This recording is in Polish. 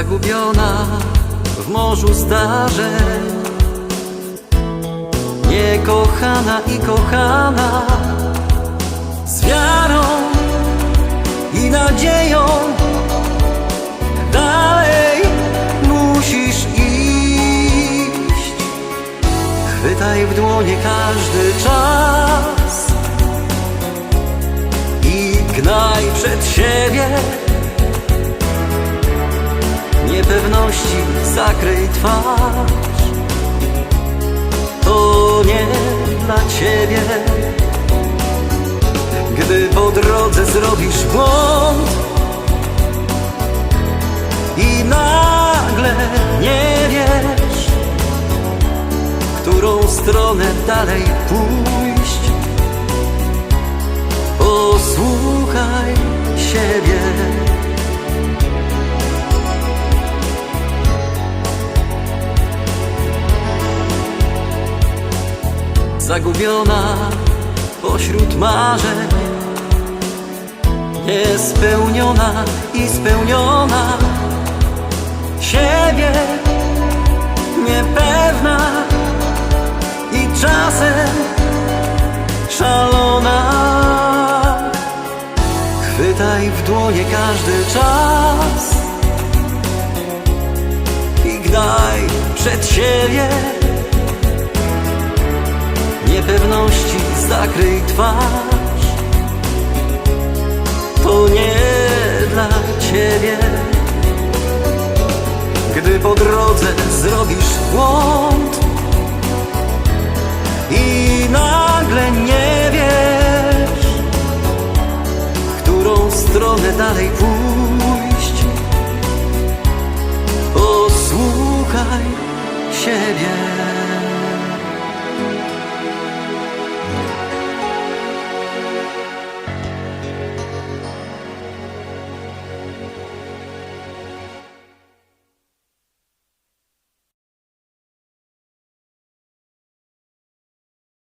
Zagubiona w morzu zdarzeń. Niekochana i kochana Z wiarą i nadzieją. Dalej musisz iść. Chwytaj w dłonie każdy czas I gnaj przed siebie Niepewności zakryj twarz. To nie dla ciebie. Gdy po drodze zrobisz błąd I nagle nie wiesz którą stronę dalej pójść Posłuchaj siebie Zagubiona pośród marzeń. Niespełniona i spełniona Siebie. Niepewna I czasem szalona. Chwytaj w dłonie każdy czas I gnaj przed siebie zakryj twarz. To nie dla ciebie. Gdy po drodze zrobisz błąd I nagle nie wiesz W którą stronę dalej pójść Posłuchaj siebie